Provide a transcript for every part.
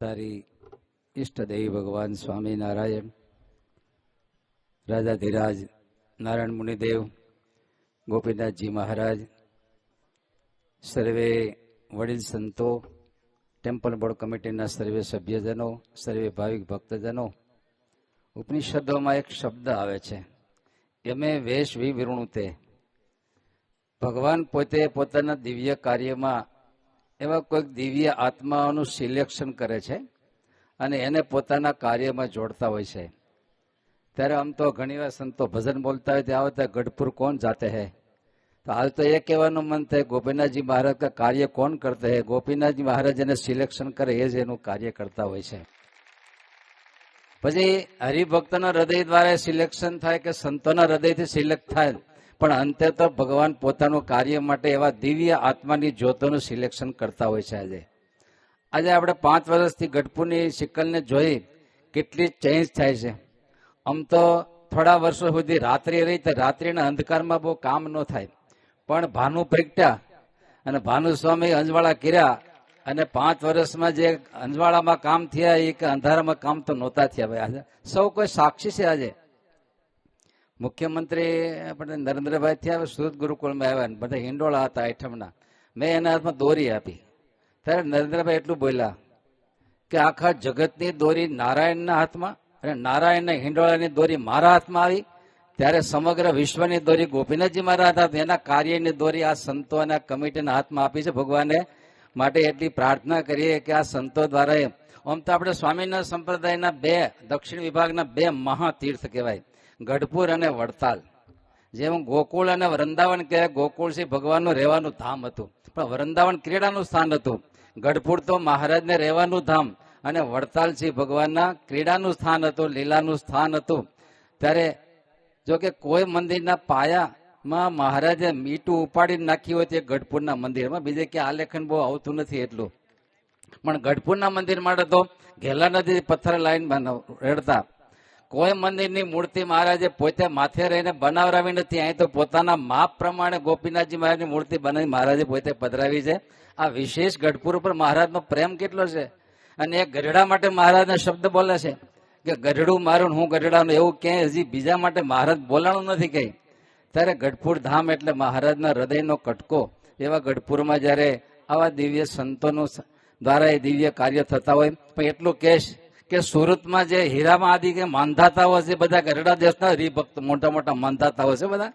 તારી ઈષ્ટદેવી ભગવાન સ્વામિનારાયણ, રાજાધિરાજ, નારાયણ મુનિદેવ, ગોપીનાથજી મહારાજ, સર્વે વડીલ સંતો, ટેમ્પલ બોર્ડ કમિટીના સર્વે સભ્યજનો, સર્વે ભાવિક ભક્તજનો, ઉપનિષદોમાં એક શબ્દ આવે છે, એમે વેશ વિવૃણુતે. ભગવાન પોતે પોતાના દિવ્ય કાર્યમાં એવા કોઈક દિવ્ય આત્માઓનું સિલેક્શન કરે છે અને એને પોતાના કાર્યમાં જોડતા હોય છે. ત્યારે આમ તો ઘણીવાર સંતો ભજન બોલતા હોય, ત્યાં આવતા ગઢપુર કોણ જાતે હે? તો હાલ તો એ કહેવાનું મન થાય, ગોપીનાથજી મહારાજ કા કાર્ય કોણ કરતે હે? ગોપીનાથજી મહારાજ એને સિલેક્શન કરે, એ જ એનું કાર્ય કરતા હોય છે. પછી હરિભક્તના હૃદય દ્વારા સિલેક્શન થાય કે સંતોના હૃદયથી સિલેક્ટ થાય? પણ અંતે તો ભગવાન પોતાનું કાર્ય માટે એવા દિવ્ય આત્માની જ્યોતોનું સિલેક્શન કરતા હોય છે આજે. આજે આપણે પાંચ વર્ષથી ગઢપુરની શિકલને જોઈ કેટલી ચેન્જ થાય છે. આમ તો થોડા વર્ષો સુધી રાત્રિ રહી તો રાત્રિના અંધકારમાં બહુ કામ ન થાય. પણ ભાનુ પ્રગટ્યા અને ભાનુ સ્વામી અંજવાળા કર્યા અને પાંચ વર્ષમાં જે અંજવાળામાં કામ થયા એ કે અંધારામાં કામ તો નહોતા થયા ભાઈ. આજે સૌ કોઈ સાક્ષી છે આજે. મુખ્યમંત્રી, આપણે નરેન્દ્રભાઈ થયા સુરત ગુરુકુળમાં આવ્યા ને બધા હિંડોળા હતા આઈટમના મેં એના હાથમાં દોરી આપી. ત્યારે નરેન્દ્રભાઈ એટલું બોલ્યા કે આખા જગતની દોરી નારાયણના હાથમાં અને નારાયણના હિંડોળાની દોરી મારા હાથમાં આવી. ત્યારે સમગ્ર વિશ્વની દોરી ગોપીનાથજી મારા હાથ એના કાર્યની દોરી આ સંતો અને કમિટીના હાથમાં આપી છે. ભગવાને માટે એટલી પ્રાર્થના કરીએ કે આ સંતો દ્વારા આમ તો આપણે સ્વામિનારાયણ સંપ્રદાયના બે, દક્ષિણ વિભાગના બે મહાતીર્થ કહેવાય. ગઢપુર અને વડતાલ. જેમ ગોકુળ અને વૃંદાવન કહે ગોકુળ શ્રી ભગવાનનું રહેવાનું ધામ હતું. પણ વૃંદાવન ક્રીડાનું સ્થાન હતું. ગઢપુર તો મહારાજને રહેવાનું ધામ અને વડતાલ શ્રી ભગવાનના ક્રીડાનું સ્થાન હતું, લીલાનું સ્થાન હતું. ત્યારે જો કે કોઈ મંદિરના પાયામાં મહારાજે મીઠું ઉપાડી નાખ્યું હોય તે ગઢપુરના મંદિરમાં. બીજે કે આલેખન બહુ આવતું નથી એટલું. પણ ગઢપુરના મંદિર માટે તો ઘેલા નદી પથ્થર લાઈન રેડતા. કોઈ મંદિરની મૂર્તિ મહારાજે પોતે માથે રહીને બનાવરાવી નથી. અહીં તો પોતાના માપ પ્રમાણે ગોપીનાથજી મહારાજની મૂર્તિ બનાવી મહારાજે પોતે પધરાવી છે. આ વિશેષ ગઢપુર ઉપર મહારાજનો પ્રેમ કેટલો છે? અને એ ગઢડા માટે મહારાજના શબ્દ બોલે છે કે, ગઢડું મારું હું ગઢડાનું, એવું ક્યાંય હજી બીજા માટે મહારાજ બોલાણું નથી કંઈ. ત્યારે ગઢપુર ધામ એટલે મહારાજના હૃદયનો કટકો. એવા ગઢપુરમાં જ્યારે આવા દિવ્ય સંતોનું દ્વારા એ દિવ્ય કાર્ય થતા હોય, પણ એટલું કેશ કે સુરતમાં જે હીરામાં આદિ કે માનધાતાઓ છે, બધા ગરડા દેશના હરિભક્ત, મોટા મોટા માનધાતાઓ છે બધા.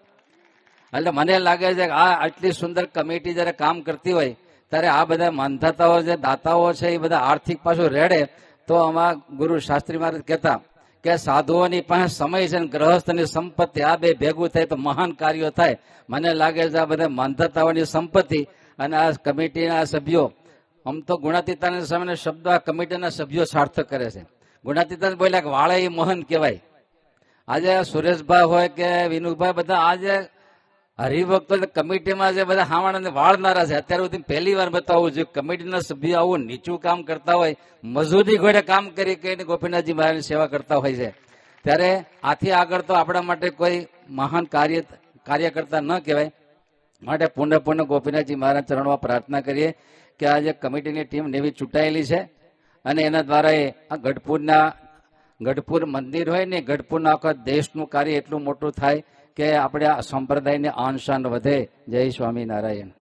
એટલે મને લાગે છે કે આ આટલી સુંદર કમિટી જયારે કામ કરતી હોય, ત્યારે આ બધા માનધાતાઓ જે દાતાઓ છે, એ બધા આર્થિક પાછું રેડે, તો આમાં ગુરુ શાસ્ત્રી મહારાજ કહેતા કે સાધુઓની પાસે સમય છે ગ્રહસ્થની સંપત્તિ, આ બે ભેગું થાય તો મહાન કાર્યો થાય. મને લાગે છે આ બધા માનધાતાઓની સંપત્તિ અને આ કમિટીના સભ્યો આમ તો ગુણાતીતાના સામે શબ્દ આ કમિટીના સભ્યો સાર્થક કરે છે. ગુણાતીતા બોલ્યા કે વાળા એ મહંત કહેવાય. આજે સુરેશભાઈ હોય કે વિનુભાઈ બધા આજે હરિભક્તો કમિટીમાં જે બધા હાવાણા વાળનારા છે, અત્યાર સુધી પહેલી વાર બતાવવું જોઈએ કમિટીના સભ્યો આવું નીચું કામ કરતા હોય, મજૂરી ઘોડે કામ કરી કહીને ગોપીનાથજી મહારાજની સેવા કરતા હોય છે. ત્યારે આથી આગળ તો આપણા માટે કોઈ મહાન કાર્ય કાર્ય કરતા ન કહેવાય. માટે પુનઃ પુનઃ ગોપીનાથજી મહારાજ ચરણમાં પ્રાર્થના કરીએ કે આ જે કમિટીની ટીમ નેવી ચૂંટાયેલી છે અને એના દ્વારા એ આ ગઢપુરના, ગઢપુર મંદિર હોય ને, ગઢપુરના આખા દેશનું કાર્ય એટલું મોટું થાય કે આપણે આ સંપ્રદાયને આન શાન વધે. જય સ્વામિનારાયણ.